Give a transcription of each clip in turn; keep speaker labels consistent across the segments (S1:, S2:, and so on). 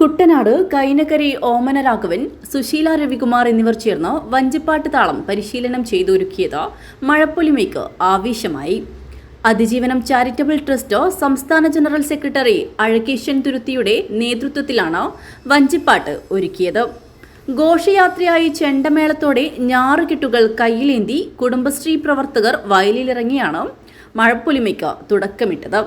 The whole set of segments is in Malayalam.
S1: കുട്ടനാട് കൈനകരി ഓമന രാഘവൻ സുശീല രവികുമാർ എന്നിവർ ചേർന്ന് വഞ്ചിപ്പാട്ട് താളം പരിശീലനം ചെയ്തൊരുക്കിയത് മഴപ്പൊലിമയ്ക്ക് ആവേശമായി. അതിജീവനം ചാരിറ്റബിൾ ട്രസ്റ്റ് സംസ്ഥാന ജനറൽ സെക്രട്ടറി അഴകേശൻ തുരുത്തിയുടെ നേതൃത്വത്തിലാണ് വഞ്ചിപ്പാട്ട് ഒരുക്കിയത്. ഘോഷയാത്രയായി ചെണ്ടമേളത്തോടെ ഞാറുകെട്ടുകൾ കയ്യിലേന്തി കുടുംബശ്രീ പ്രവർത്തകർ വയലിലിറങ്ങിയാണ് മഴപ്പൊലിമയ്ക്ക് തുടക്കമിട്ടത്.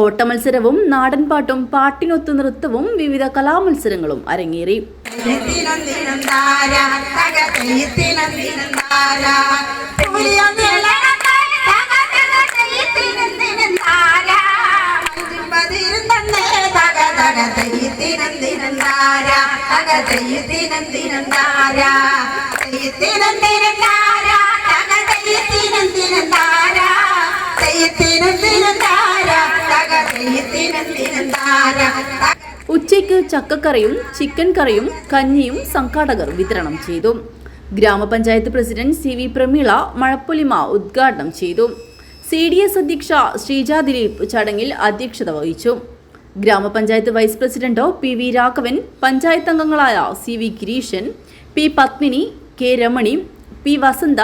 S1: ഓട്ടമത്സരവും നാടൻപാട്ടും പാട്ടിനൊത്തു നൃത്തവും വിവിധ കലാമത്സരങ്ങളും അരങ്ങേറി.
S2: ദിനം ദിനം താര.
S1: ഉച്ചയ്ക്ക് ചക്കക്കറിയും ചിക്കൻ കറിയും കഞ്ഞിയും സംഘാടകർ വിതരണം ചെയ്തു. ഗ്രാമപഞ്ചായത്ത് president C V Prameela Mazhappolima ഉദ്ഘാടനം ചെയ്തു. സി ഡി എസ് അധ്യക്ഷ ശ്രീജ ദിലീപ് ചടങ്ങിൽ അധ്യക്ഷത വഹിച്ചു. ഗ്രാമപഞ്ചായത്ത് vice president P V Raghavan panchayat അംഗങ്ങളായ C V Gireesan P Padmini K Ramani P Vasantha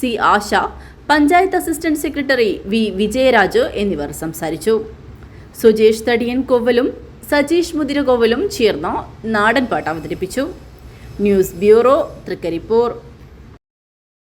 S1: C Asha panchayat assistant secretary V Vijayaraj എന്നിവർ സംസാരിച്ചു. സുജേഷ് തടിയൻ കൊവ്വലും സജീഷ് മുതിരകോവലും ചേർന്ന് നാടൻപാട്ട് അവതരിപ്പിച്ചു. News bureau Thrikaripur.